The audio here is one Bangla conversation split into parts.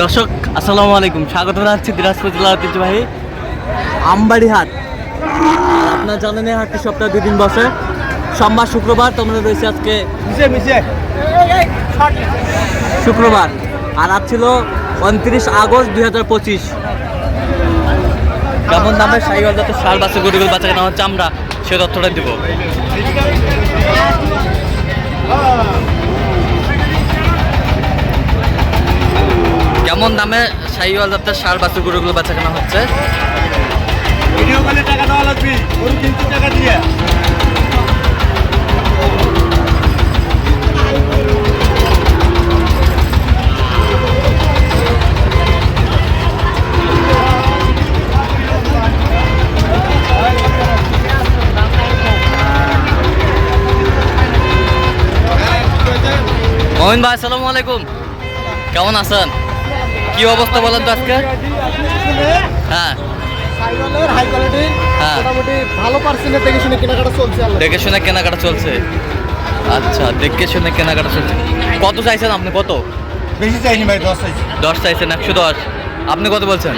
দর্শক আসসালামু আলাইকুম। স্বাগত জানাচ্ছি দিনাজপুর জেলার ঐতিহ্যবাহী আমবাড়ি হাট আপনার জানেন এই হাটটি সপ্তাহে দুই দিন বসে। সোমবার শুক্রবার তোমরা রয়েছে আজকে শুক্রবার। আর আজ ছিল উনত্রিশ আগস্ট দুই হাজার পঁচিশ। কেমন দামে সাইওয়াল যাতে সার বাসে গরিবের বাচ্চা কেনা হচ্ছে আমরা সে তথ্যটা দিব। কেমন দামে সাইওয়াল যাতে সার বাচ্চা গরুগুলো বাচ্চা কেনা হচ্ছে টাকা দেওয়া লাগবে। গরু কিন্তু টাকা দিয়ে। মোহিন ভাই আসসালামু আলাইকুম। কেমন আছেন? কি অবস্থা বলেন তো আজকে? হ্যাঁ। সাইকেলের হাই কোয়ালিটি হ্যাঁ। মোটামুটি ভালো পার্সেন্টের দেখে শুনে কেনাকাটা চলছে আল্লাহ কেনাকাটা চলছে। আচ্ছা দেখে শুনে কেনাকাটা চলছে। কত চাইছেন আপনি? কত? বেশি চাইনি ভাই দশ চাইছি। দশ চাইছেন একশো দশ। আপনি কত বলছেন?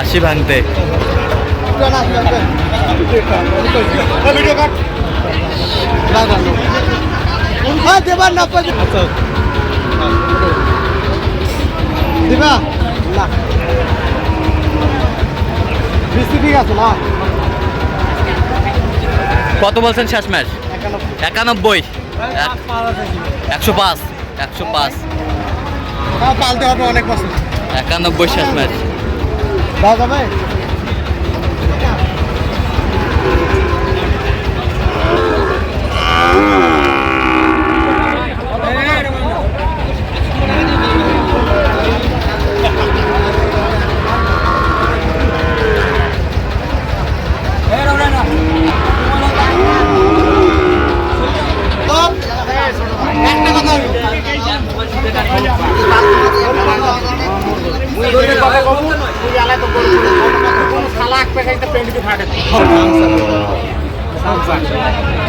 আশি ভাঙতে। হ্যাঁ দেবার না। আচ্ছা। দিবা? না। বৃষ্টি ঠিক আছে না কত বলছেন শেষ ম্যাচ? একানব্বই। একশো পাঁচ একশো পাঁচ। হ্যাঁ পালতে হবে অনেক বছর। একানব্বই শেষ ম্যাচ। দাও যাবে?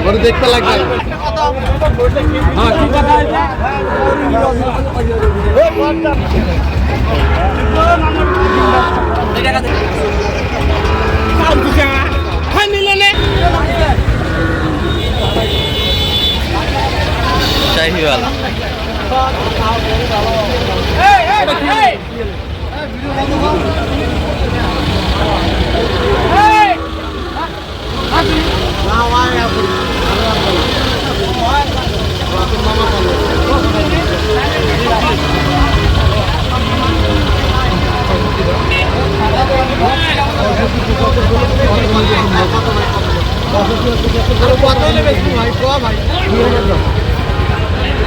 গরু দেখতে লাগবে। শাহিওয়াল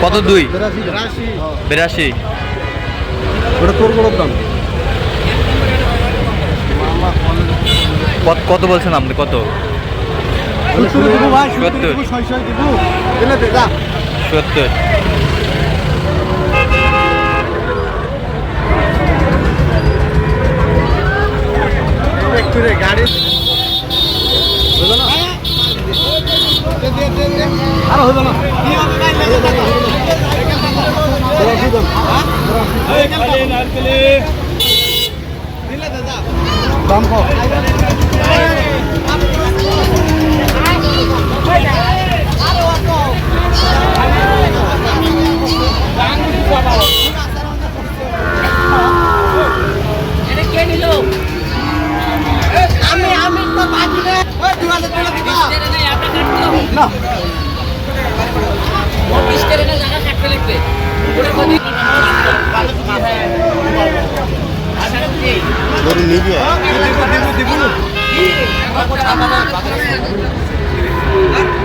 কত দুই? বিরাশি। ওটা তোর বড় দাম। কত কত বলছেন আপনি? কত? সত্তর। সত্তর। একটু রে গাড়ি। আর হলো না? দাম কম।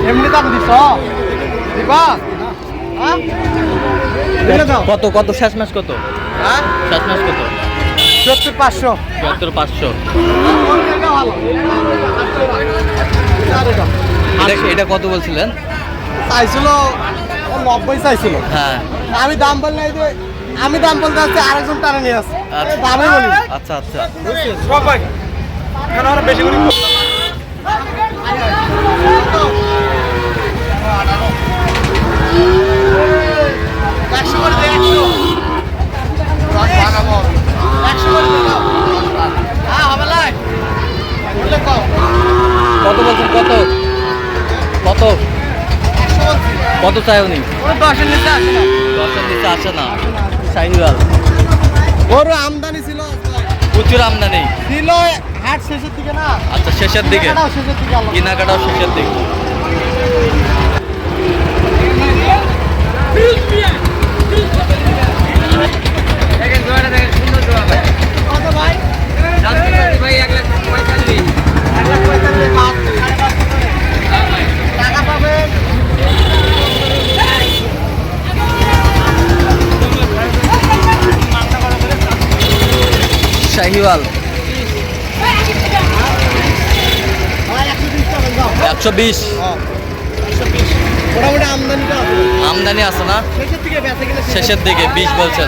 এমনি দাম দিছ দিবা? হ্যাঁ? কত কত? শেষ ম্যাচ কত? হ্যাঁ? শেষ ম্যাচ কত? সত্তর পাঁচশো। চুয়াত্তর পাঁচশো। ভালো এটা এটা কত বলছিলেন? চাইছিল নব্বই চাইছিল। হ্যাঁ। আমি দাম বললে এই যে আমি দাম বলতে আসছি আরেকজন টানে নিয়ে আসছে। দামই দামে বলি আচ্ছা আচ্ছা। সবাই। কেন আমরা বেশি করি একশো করে একশো। কত চাই উনি? দশের নিচে আসে না। দশের নিচে আসে না। শাহিওয়াল ওর আমদানি ছিল প্রচুর আমদানি। ছিল হাট শেষের দিকে না? আচ্ছা শেষের দিকে। কেনাকাটাও শেষের দিকে আলো কেনাকাটাও শেষের দিকে। কত ভাই? এক লাখ পঁয়তাল্লিশ বাদ, সাড়ে পাঁচশো করে। টাকা পাবেন শাহিওয়াল ভাই একশো বিশ টাকা দাও একশো বিশ একশো বিশ মোটামুটি একশো বিশ। আমদানি আছে না? শেষের দিকে বিশ বলছেন।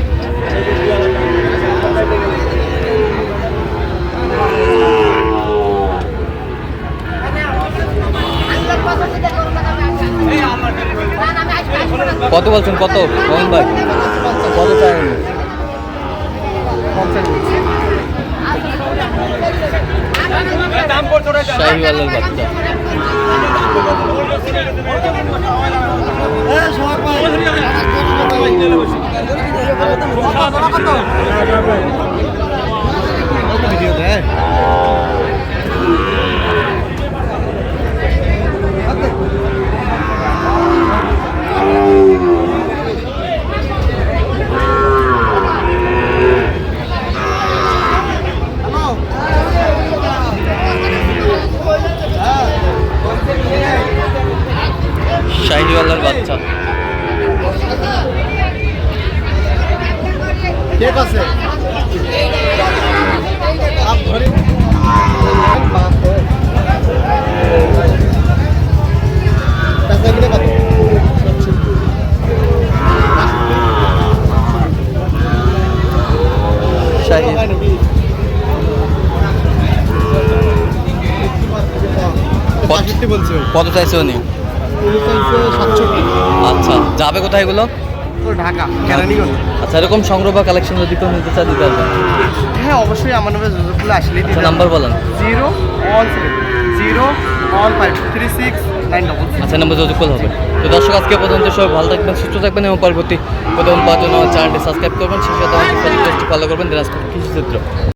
কত বলছেন? কত? মোহন ভাই? কত বাচ্চা। ভিডিও দেয় শাহিওয়ালের বাচ্চা ঠিক আছে। কত? চাইছে উনি? আচ্ছা যাবে কোথায় এগুলো? ঢাকা কেরানীগঞ্জ। আচ্ছা এরকম সংগ্রহ বা কালেকশন যদি কেউ নিতে চায় দিতে পারবেন হ্যাঁ অবশ্যই আমার নামে যোগাযোগগুলো আসলেই আচ্ছা দিতে নাম্বার বলেন। Zero one seven zero one five three six nine double আচ্ছা নাম্বার যোগাযোগ করলে হবে। তো দর্শক আজকে পর্যন্ত সবাই ভালো থাকবেন সুস্থ থাকবেন এবং পরবর্তী প্রথম জন্য চ্যানেলটি সাবস্ক্রাইব করবেন। সেই সাথে আমাদের ফলো করবেন দিনাজপুর কৃষি চিত্র